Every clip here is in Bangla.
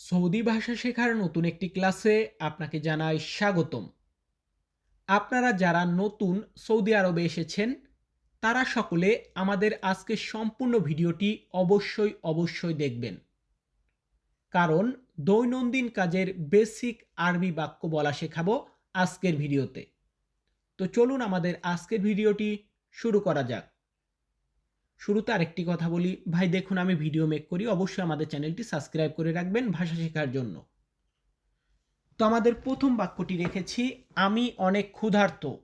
সৌদি ভাষা শেখার নতুন একটি ক্লাসে আপনাকে জানাই স্বাগতম। আপনারা যারা নতুন সৌদি আরবে এসেছেন, তারা সকলে আমাদের আজকের সম্পূর্ণ ভিডিওটি অবশ্যই অবশ্যই দেখবেন। কারণ দৈনন্দিন কাজের বেসিক আরবি বাক্য বলা শেখাবো আজকের ভিডিওতে। তো চলুন আমাদের আজকের ভিডিওটি শুরু করা যাক। শুরুতে আরেকটি কথা বলি। ভাই, দেখুন, আমি ভিডিও মেক করি। অবশ্যই আমাদের চ্যানেলটি সাবস্ক্রাইব করে রাখবেন ভাষা শেখার জন্য। তো আমাদের প্রথম বাক্যটি রেখেছি, আমি অনেক ক্ষুধার্ত।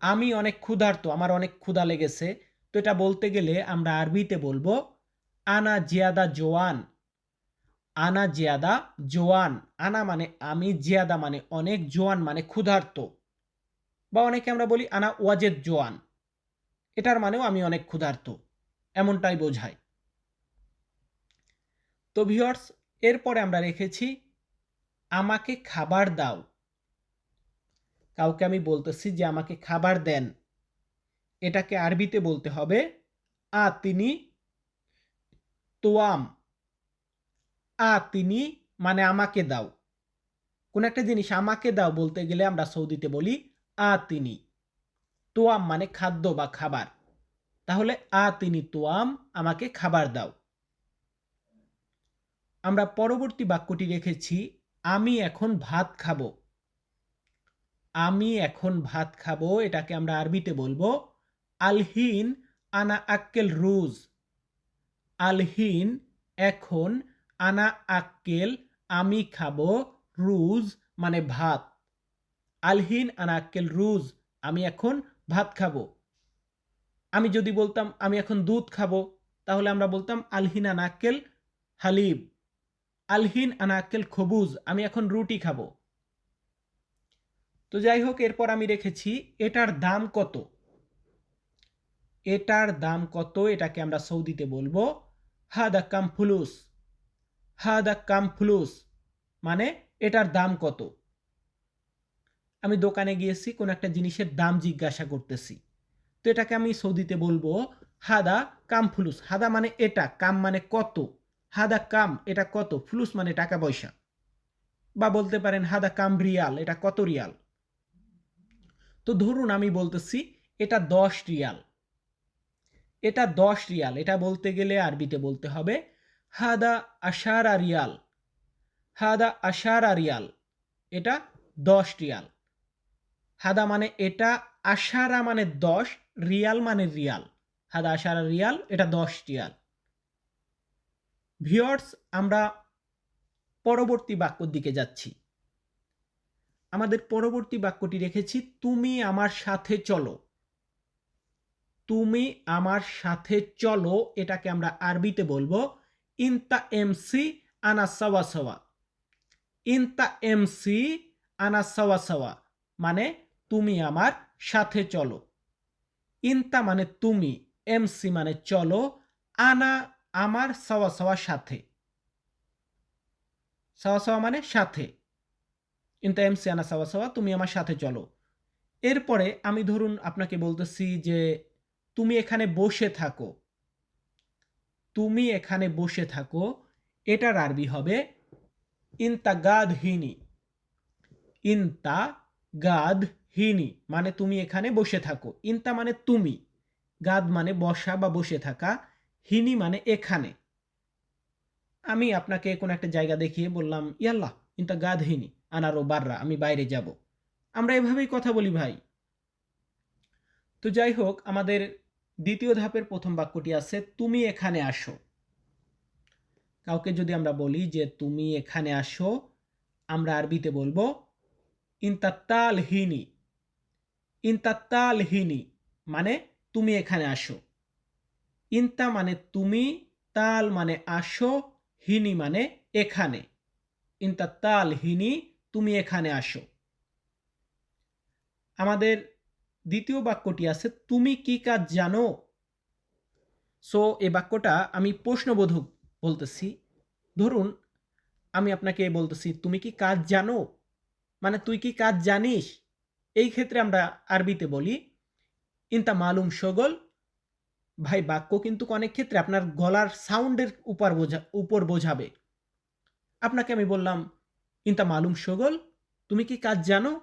আমি অনেক ক্ষুধার্ত, আমার অনেক ক্ষুধা লেগেছে। তো এটা বলতে গেলে আমরা আরবিতে বলব, আনা জিয়াদা জোয়ান। আনা জিয়াদা জোয়ান। আনা মানে আমি, জিয়াদা মানে অনেক জোয়ান মানে ক্ষুধার্ত। বা অনেকে আমরা বলি, আনা ওয়াজেদ জোয়ান। এটার মানেও আমি অনেক ক্ষুধার্ত, এমনটাই বোঝায়। তো ভিওর্স এরপরে আমরা রেখেছি, আমাকে খাবার দাও। কাউকে আমি বলতেছি যে আমাকে খাবার দেন। এটাকে আরবিতে বলতে হবে আ তিনি তোয়াম। আ তিনি মানে আমাকে দাও। কোন একটা জিনিস আমাকে দাও বলতে গেলে আমরা সৌদিতে বলি আ তিনি তোয়াম মানে খাদ্য বা খাবার। তাহলে আ তিনি তোয়াম, আমাকে খাবার দাও। আমরা পরবর্তী বাক্যটি রেখেছি, আমি এখন ভাত খাব। আমি এখন ভাত খাব, এটাকে আমরা আরবিতে বলব আলহিন আনা আক্কেল রুজ। আলহিন এখন আনা আক্কেল, আমি খাব রুজ মানে ভাত। আলহিন আনা আক্কেল রুজ, আমি এখন ভাত খাব। আমি যদি বলতাম, আমি এখন দুধ খাব, তাহলে আমরা বলতাম, আলহিন আনাক্কেল হালিব আলহিন আনাক্কেল খবুজ, আমি এখন রুটি খাব। তো যাই হোক, এরপর আমি রেখেছি, এটার দাম কত? এটার দাম কত? এটাকে আমরা সৌদিতে বলব, হাদা কাম ফুলুস। হাদা কাম ফুলুস মানে এটার দাম কত? আমি দোকানে গিয়েছি, কোন একটা জিনিসের দাম জিজ্ঞাসা করতেছি। তো এটাকে আমি সৌদিতে বলব হাদা কাম ফুলুস। হাদা মানে এটা, কাম মানে কত? হাদা কাম, এটা কত? ফুলুস মানে টাকা পয়সা। বা বলতে পারেন হাদা কাম রিয়াল, এটা কত রিয়াল? তো ধরুন আমি বলতেছি এটা দশ রিয়াল। এটা দশ রিয়াল, এটা বলতে গেলে আরবিতে বলতে হবে হাদা আশারা রিয়াল। হাদা আশারা রিয়াল, এটা দশ রিয়াল। হাদা মানে এটা, আশারা মানে দশ, রিয়াল মানে রিয়াল। হাদা, আশারা, রিয়াল, এটা দশ রিয়াল। ভিওর্স আমরা পরবর্তী বাক্যর দিকে যাচ্ছি। আমাদের পরবর্তী বাক্যটি রেখেছি, তুমি আমার সাথে চলো। তুমি আমার সাথে চলো, এটাকে আমরা আরবিতে বলব, ইনতা এমসি আনা সাওয়া সাওয়া। ইনতা এমসি আনা সাওয়া সাওয়া। মানে তুমি আমার সাথে চলো। ইনতা মানে তুমি, এমসি মানে চলো, আনা আমার সওয়া সওয়া সাথে। সাওয়া সওয়া মানে সাথে। ইনতা এমসি, আনা সওয়া সওয়া, তুমি আমার সাথে চলো। এরপরে আমি ধরুন আপনাকে বলতেছি যে, তুমি এখানে বসে থাকো। তুমি এখানে বসে থাকো, এটার আরবি হবে ইনতা গাদ হিনি ইনতা গাদ হিনি মানে তুমি এখানে বসে থাকো। ইনতা মানে তুমি। গাদ মানে বসা বা বসে থাকা। হিনি মানে এখানে। আমি আপনাকে কোন একটা জায়গা দেখিয়ে বললাম, ইয়াল্লাহ, ইনতা গাদ হিনি, আনারো বাররা, আমি বাইরে যাব। আমরা এভাবেই কথা বলি ভাই। তো যাই হোক, আমাদের দ্বিতীয় ধাপের প্রথম বাক্যটি আছে, তুমি এখানে আসো। কাউকে যদি আমরা বলি যে, তুমি এখানে আসো, আমরা আরবিতে বলব ইনতাত্তাল হিনি। ইনতাত্তাল হিনি মানে তুমি এখানে আসো। ইনতা মানে তুমি, তাল মানে আসো, হিনি মানে এখানে। ইনতাত্তাল হিনি তুমি এখানে আসো। আমাদের দ্বিতীয় বাক্যটি আছে, তুমি কি কাজ জানো? সো এ বাক্যটা আমি প্রশ্নবোধক বলতেছি। ধরুন, আমি আপনাকে বলতেছি, তুমি কি কাজ জানো? মানে তুই কি কাজ জানিস? এই ক্ষেত্রে আমরা আরবিতে বলি, ইনতা মালুম সগল। ভাই, বাক্য কিন্তু অনেক ক্ষেত্রে আপনার গলার সাউন্ডের উপর বোঝা, উপর বোঝাবে। আপনাকে আমি বললাম, ইনতা মালুম শোগল তুমি কি কাজ জানো?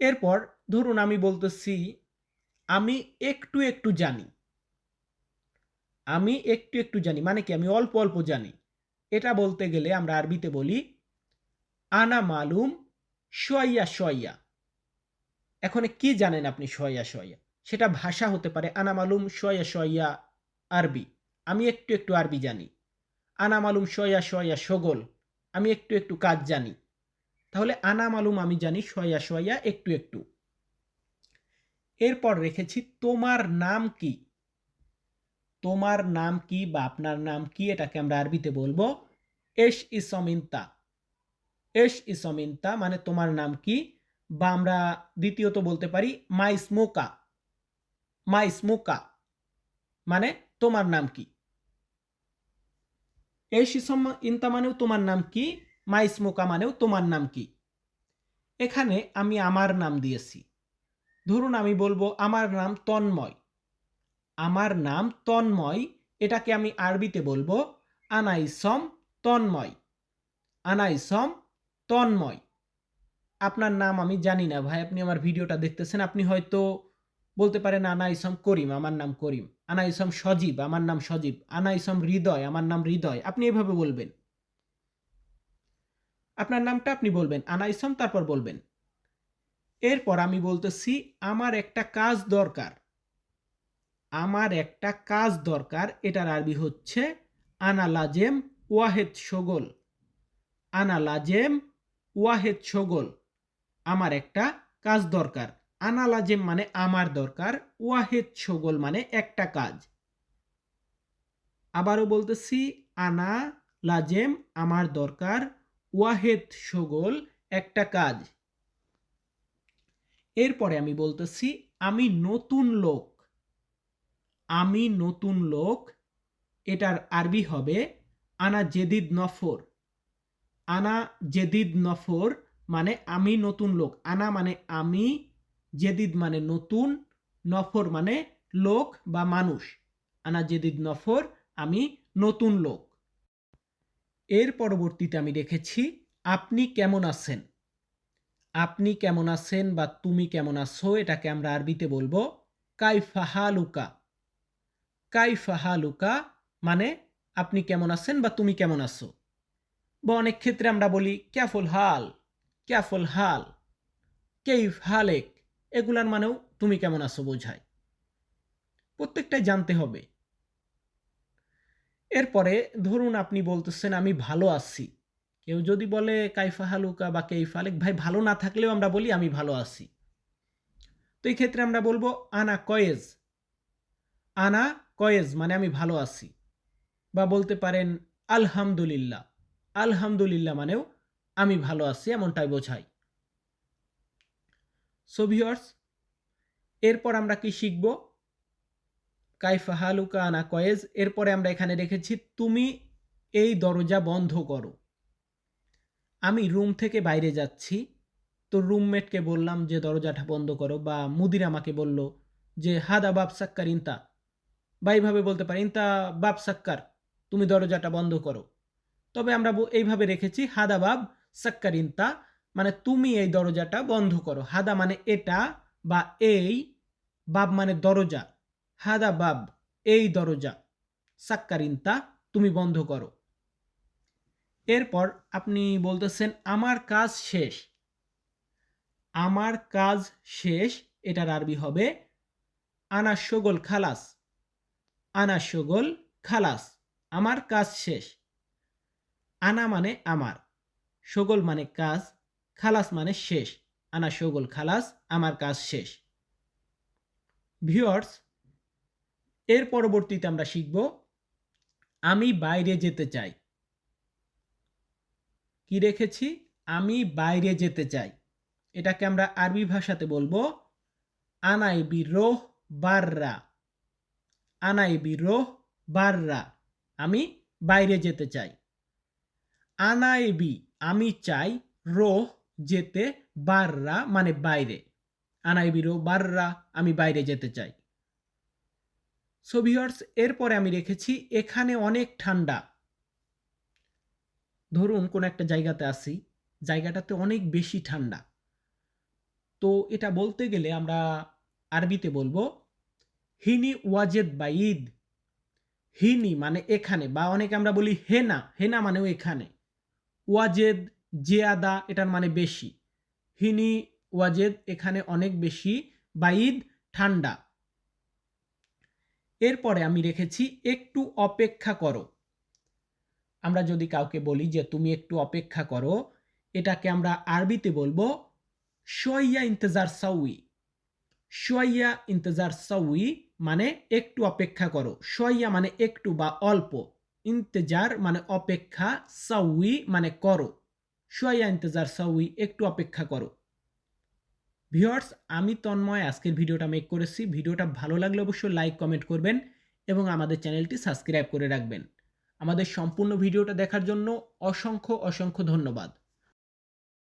এরপর ধরুন আমি বলতেছি, আমি একটু একটু জানি। আমি একটু একটু জানি মানে কি আমি অল্প অল্প জানি। এটা বলতে গেলে আমরা আরবিতে বলি, আনা মালুম সোয়াইয়া সোয়াইয়া এখন কি জানেন আপনি সোয়া সোয়া সেটা ভাষা হতে পারে আনা মালুম সোয়া সোয়া আরবি। আমি একটু একটু আরবি জানি। আনা মালুম সোয়া সোয়া সগোল। আমি একটু একটু কাজ জানি। তাহলে আনা মালুম আমি জানি সোয়া সোয়া একটু একটু। এরপর রেখেছি, তোমার নাম কি? তোমার নাম কি বা আপনার নাম কি? এটাকে আমরা আরবিতে বলব এশ ইসমিনতা এশ ইসমিনতা মানে তোমার নাম কি? বা আমরা দ্বিতীয়ত বলতে পারি মাই স্মোকা মাই স্মোকা মানে তোমার নাম কি? এশ ইসম ইনতা মানেও তোমার নাম কি? মাই স্মোকা মানেও তোমার নাম কি? এখানে আমি আমার নাম দিয়েছি। ধরুন আমি বলব, আমার নাম তন্ময়। আমার নাম তন্ময়, এটাকে আমি আরবিতে বলব আনাইসম তন্ময়। আনাইসম তন্ময়। আপনার নাম আমি জানি না ভাই, আপনি আমার ভিডিওটা দেখতেছেন, আপনি হয়তো বলতে পারেন আনা ইসম করিম, আমার নাম করিম। আনা ইসম সজীব, আমার নাম সজীব। আনা ইসম হৃদয়, আমার নাম হৃদয়। আপনি এভাবে বলবেন। আপনার নামটা আপনি বলবেন, আনা ইসম, তারপর বলবেন। এরপর আমি বলতেছি, আমার একটা কাজ দরকার। আমার একটা কাজ দরকার, এটার আরবি হচ্ছে, আনা লাজেম ওয়াহেদ সগোল। আনা লাজেম ওয়াহেদ সগোল, আমার একটা কাজ দরকার। আনা লাজেম মানে আমার দরকার, ওয়াহেদ সগোল মানে একটা কাজ। আবারও বলতেছি আনা লাজেম আমার দরকার, ওয়াহেদ সগোল একটা কাজ। এরপরে আমি বলতেছি, আমি নতুন লোক। আমি নতুন লোক, এটার আরবি হবে আনা জেদিদ নফর। আনা জেদিদ নফর মানে আমি নতুন লোক। আনা মানে আমি, জেদিদ মানে নতুন, নফর মানে লোক বা মানুষ। আনা জেদিদ নফর, আমি নতুন লোক। এর পরবর্তীতে আমি রেখেছি আপনি কেমন আছেন? আপনি কেমন আছেন বা তুমি কেমন আছো, এটাকে আমরা আরবিতে বলব কাইফাহালুকা কাইফাহালুকা মানে আপনি কেমন আছেন বা তুমি কেমন আছো? বা অনেক ক্ষেত্রে আমরা বলি ক্যাফুল হাল ক্যাফুল হাল, কেইফ হালেক এগুলার মানেও তুমি কেমন আছো বোঝায়। প্রত্যেকটাই জানতে হবে। এরপরে ধরুন আপনি বলতেছেন, আমি ভালো আছি কেউ যদি বলে, কাইফা হালুকা বা কেইফ হালেক ভাই ভালো না থাকলেও আমরা বলি, আমি ভালো আছি তো এই ক্ষেত্রে আমরা বলব, আনা কয়েজ আনা কয়েজ মানে আমি ভালো আছি। বা বলতে পারেন, আলহামদুলিল্লাহ আলহামদুলিল্লাহ মানেও আমি ভালো আছি, এমনটাই বোঝাই সো ভিওর্স এরপর আমরা কি শিখব? কাইফা হালুকা আনা কয়েজ, এরপরে আমরা এখানে রেখেছি, তুমি এই দরজা বন্ধ করো। আমি রুম থেকে বাইরে যাচ্ছি, তো রুমমেটকে বললাম যে দরজাটা বন্ধ করো, বা মুদির আমাকে বলল যে, হাদা বাপ সাক্কার ইনতা। বা এইভাবে বলতে পারি, ইনতা বাপ সাক্কার, তুমি দরজাটা বন্ধ করো। তবে আমরা এইভাবে রেখেছি, হাদা বাব সাক্কার ইনতা মানে তুমি এই দরজাটা বন্ধ করো। হাদা মানে এটা বা এই, বাব মানে দরজা। হাদা বাব, এই দরজা সাক্কারিন্তা তুমি বন্ধ করো। এরপর আপনি বলতেছেন, আমার কাজ শেষ। আমার কাজ শেষ, এটার আরবি হবে আনা সগোল খালাস। আনা সগোল খালাস। আমার কাজ শেষ। আনা মানে আমার। সগোল মানে কাজ, খালাস মানে শেষ। আনা সগোল, খালাস, আমার কাজ শেষ। ভিওর্স এর পরবর্তীতে আমরা শিখব, আমি বাইরে যেতে চাই। কি রেখেছি? আমি বাইরে যেতে চাই। এটাকে আমরা আরবি ভাষাতে বলব, আনাই বিরোহ বাররা। আনাই বিরোহ বাররা। আমি বাইরে যেতে চাই। আনাইবি, আমি চাই রোহ যেতে বাররা মানে বাইরে। আনাইবি রো, বাররা, আমি বাইরে যেতে চাই। সো ভিউয়ার্স এরপরে আমি রেখেছি, এখানে অনেক ঠান্ডা। ধরুন, কোনো একটা জায়গাতে আসি জায়গাটাতে অনেক বেশি ঠান্ডা। তো এটা বলতে গেলে আমরা আরবিতে বলব, হিনি ওয়াজেদ বা ঈদ। হিনি মানে এখানে, বা অনেকে আমরা বলি হেনা হেনা মানেও এখানে। ওয়াজেদ জিয়াদা এটার মানে বেশি। হিনি, ওয়াজেদ এখানে অনেক বেশি, বাইদ ঠান্ডা। এরপরে আমি রেখেছি একটু অপেক্ষা করো। আমরা যদি কাউকে বলি যে তুমি একটু অপেক্ষা করো, এটাকে আমরা আরবিতে বলব শোয়া ইন্তজার সাউই। শোয়া ইন্তজার সাউই মানে একটু অপেক্ষা করো। শোয়া মানে একটু বা অল্প। ইন্তজার মানে অপেক্ষা, সাউই মানে করো। সোয়াইয়া ইন্তজার, সাউই, একটু অপেক্ষা করো। ভিওর্স আমি তন্ময়, আজকের ভিডিওটা মেক করেছি। ভিডিওটা ভালো লাগলে অবশ্যই লাইক কমেন্ট করবেন এবং আমাদের চ্যানেলটি সাবস্ক্রাইব করে রাখবেন। আমাদের সম্পূর্ণ ভিডিওটা দেখার জন্য অসংখ্য অসংখ্য ধন্যবাদ।